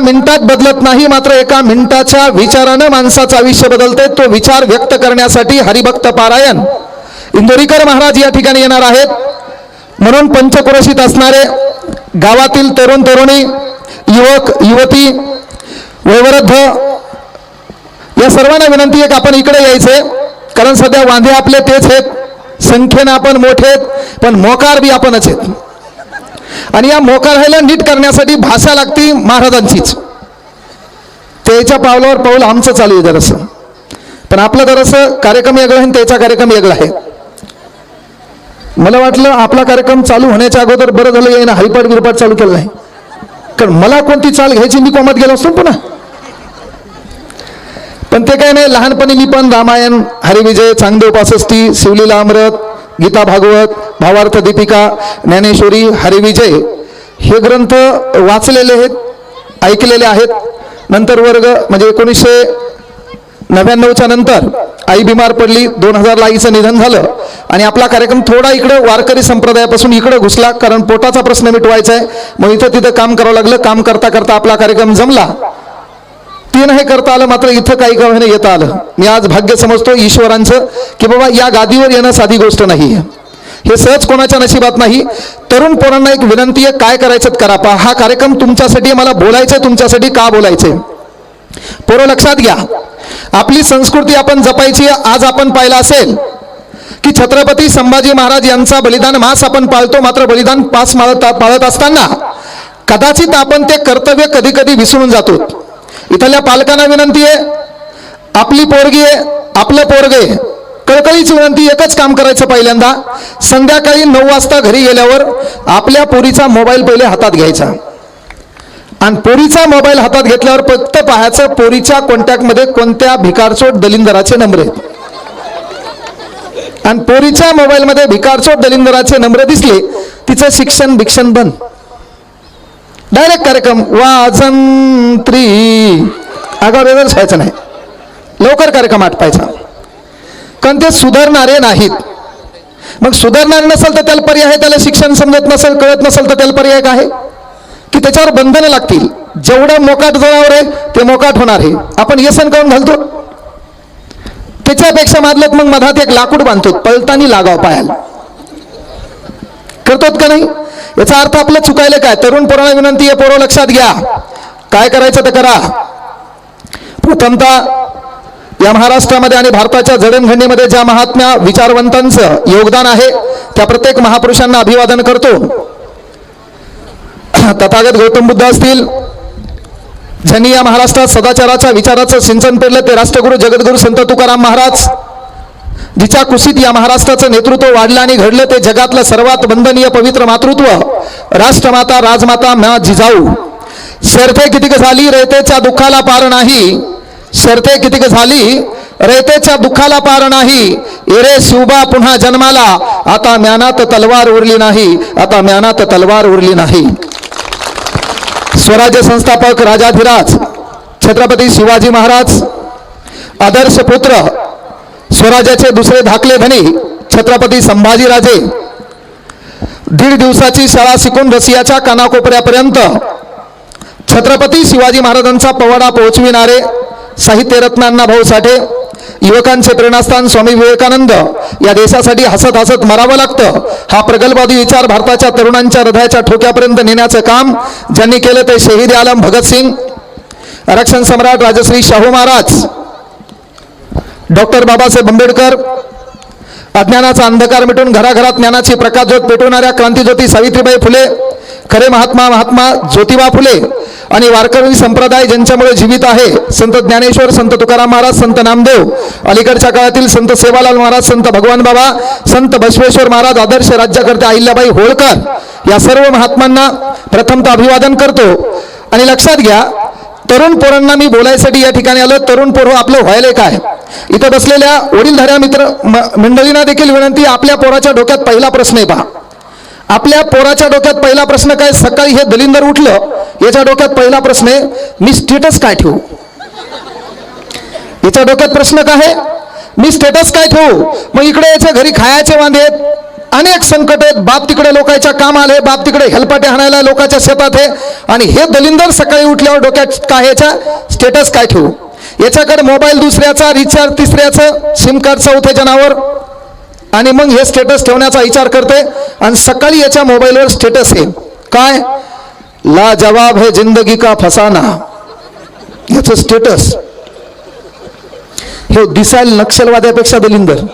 मिनिटात बदलत नाही मात्र एका मिनिटाच्या विचारानं माणसाचं आयुष्य बदलते तो विचार व्यक्त करण्यासाठी हरिभक्त पारायण. इंदोरीकर महाराज या ठिकाणी येणार आहेत. म्हणून पंचक्रोशीत असणारे गावातील तरुण तरुणी युवक युवती वयोवृद्ध या सर्वांना विनंती आहे की आपण इकडे यायचे. कारण सध्या वांधे आपले तेच आहेत संख्येनं आपण मोठे आहेत पण मोकार बी आपणच आहेत. आणि या मोकारायला नीट करण्यासाठी भाषा लागती महाराजांचीच. त्याच्या पावलावर पाऊल आमचं चालू आहे जरासं. पण आपलं जरासं कार्यक्रम वेगळा आहे आणि त्याचा कार्यक्रम वेगळा आहे. मला वाटलं आपला कार्यक्रम चालू होण्याच्या अगोदर बरं झालं यानं हायपाट बिरपाट चालू केलं नाही. कारण मला कोणती चाल घ्यायची मी कोमात गेलो असतो ना पुन्हा. पण ते काय नाही लहानपणी मी पण रामायण हरिविजय चांगदेव पासष्टी शिवलीला अमृत गीता भागवत भावार्थ दीपिका ज्ञानेश्वरी हरिविजय हे ग्रंथ वाचलेले आहेत ऐकलेले आहेत. नंतर वर्ग म्हणजे एकोणीसशे नव्याण्णवच्या नंतर आई बिमार पडली दोन हजारला आईचं निधन झालं. आणि आपला कार्यक्रम थोडा इकडं वारकरी संप्रदायापासून इकडं घुसला कारण पोटाचा प्रश्न मिटवायचा आहे मग इथं तिथं काम करावं लागलं काम करता करता आपला कार्यक्रम जमला. तीन हे करता आलं मात्र इथं काही गव्हाने येता आलं. मी आज भाग्य समजतो ईश्वरांचं की बाबा या गादीवर येणं साधी गोष्ट नाही. हे सहज कोणाच्या नशिबात नाही. तरुण पोरांना एक विनंती आहे काय करायचं करा पहा. हा कार्यक्रम तुमच्यासाठी मला बोलायचं तुमच्यासाठी का बोलायचंय? पोरं लक्षात घ्या. आपली संस्कृती आपण जपायची आज आपण पाहिलं असेल की छत्रपती संभाजी महाराज यांचा बलिदान मास आपण पाळतो मात्र बलिदान पास माळत पाळत असताना कदाचित आपण ते कर्तव्य कधी कधी विसरून जातो. इथल्या पालकांना विनंती आहे आपली पोरगी आहे आपलं पोरग आहे कळकळीच विनंती एकच काम करायचं पहिल्यांदा संध्याकाळी नऊ वाजता घरी गेल्यावर आपल्या पोरीचा मोबाईल पहिले हातात घ्यायचा. आणि पोरीचा मोबाईल हातात घेतल्यावर फक्त पाहायचं पोरीच्या कॉन्टॅक्टमध्ये कोणत्या भिकारचोट दलिंदराचे नंबर आहेत. आणि पोरीच्या मोबाईलमध्ये भिकारचोट दलिंदराचे नंबर दिसले तिचं शिक्षण भिक्षण बंद. डायरेक्ट कार्यक्रम वाजंत्री. आगावर वेगळंच व्हायचं नाही. लवकर कार्यक्रम आटपायचा. कारण ते सुधारणारे नाहीत. मग सुधारणारे नसेल तर त्याला पर्याय त्याला शिक्षण समजत नसेल कळत नसेल तर त्याला पर्याय काय आहे? की त्याच्यावर बंधनं लागतील. जेवढं मोकाट जनावर आहे ते मोकाट होणार आहे. आपण येसन करून घालतो. त्याच्यापेक्षा मारलं मग मधात एक लाकूड बांधतो पळतानी लागाव पायाला. करतोत का नाही? याचा अर्थ आपलं चुकायला काय? तरुण पोरांना विनंती आहे पोरं लक्षात घ्या. काय करायचं तर करा. प्रथमतः या महाराष्ट्रामध्ये आणि भारताच्या जडणघडणीमध्ये ज्या महात्म्या विचारवंतांचं योगदान आहे त्या प्रत्येक महापुरुषांना अभिवादन करतो. तथागत गौतम बुद्ध असतील ज्यांनी या महाराष्ट्रात सदाचाराच्या विचाराचं सिंचन पेरलं ते राष्ट्रगुरू जगद्गुरू संत तुकाराम महाराज जिच्या कुशीत या महाराष्ट्राचं नेतृत्व वाढलं आणि घडलं ते जगातलं सर्वात वंदनीय पवित्र मातृत्व राष्ट्रमाता राजमाता म्या जिजाऊ. शर्ते कितीक झाली रयतेच्या दुःखाला पार नाही. शर्ते कितीक झाली रयतेच्या दुःखाला पार नाही. एरे शिवबा पुन्हा जन्माला. आता म्यानात तलवार उरली नाही. आता म्यानात तलवार उरली नाही. स्वराज्य संस्थापक राजाधिराज छत्रपती शिवाजी महाराज आदर्श पुत्र स्वराज्याचे दुसरे धाकले धनी छत्रपती संभाजीराजे. दीड दिवसाची शाळा शिकून रसियाच्या कानाकोपऱ्यापर्यंत छत्रपती शिवाजी महाराजांचा पवाडा पोहोचविणारे साहित्यरत्नांना भाऊ साठे युवकांचे प्रेरणास्थान स्वामी विवेकानंद. या देशासाठी हसत हसत मरावं लागतं. हा प्रगल्भवादी विचार भारताच्या तरुणांच्या हृदयाच्या ठोक्यापर्यंत नेण्याचं काम ज्यांनी केलं ते शहीद आलम भगतसिंग. आरक्षण सम्राट राजश्री शाहू महाराज. डॉक्टर बाबासाहेब आंबेडकर अज्ञानाचा अंधकार मिटून घराघरात ज्ञानाची प्रकाशज्योत पेटवणाऱ्या क्रांतीज्योती सावित्रीबाई फुले खरे महात्मा महात्मा ज्योतिबा फुले आणि वारकरी संप्रदाय ज्यांच्यामुळे जीवित आहे संत ज्ञानेश्वर संत तुकाराम महाराज संत नामदेव अलीकडच्या काळातील संत सेवालाल महाराज संत भगवान बाबा संत बसवेश्वर महाराज आदर्श राज्यकर्ते अहिल्याबाई होळकर या सर्व महात्मांना प्रथमतः अभिवादन करतो. आणि लक्षात घ्या तरुण पोरांना मी बोलायसाठी या ठिकाणी आलो. तरुण पोरं आपलं व्हायला काय इथं बसलेल्या वडीलधाऱ्या मित्र मंडळींना देखील विनंती आपल्या पोराच्या डोक्यात पहिला प्रश्न आहे पहा आपल्या पोराच्या डोक्यात पहिला प्रश्न काय? सकाळी हे दलिंदर उठलं याच्या डोक्यात पहिला प्रश्न आहे मी स्टेटस काय ठेवू? याच्या डोक्यात प्रश्न काय आहे? मी स्टेटस काय ठेवू? मग इकडे याच्या घरी खायचे वांदे आहेत. अनेक संकट आहेत. बाप तिकडे लोकांच्या काम आले बाप तिकडे हेलपाटे हाणायला लोकांच्या शेतात आहे. आणि हे दलिंदर सकाळी उठल्यावर डोक्यात काय याच्या स्टेटस काय ठेवू? याच्याकडे मोबाईल दुसऱ्याचा रिचार्ज तिसऱ्याचं सिम कार्ड चौथ्या जनावर. आणि मग हे स्टेटस ठेवण्याचा विचार करते आणि सकाळी याच्या मोबाईलवर स्टेटस आहे. काय? ला जवाब है जिंदगी का फसाना. याचं स्टेटस हे दिसायला नक्षलवाद्यापेक्षा दलिंदर.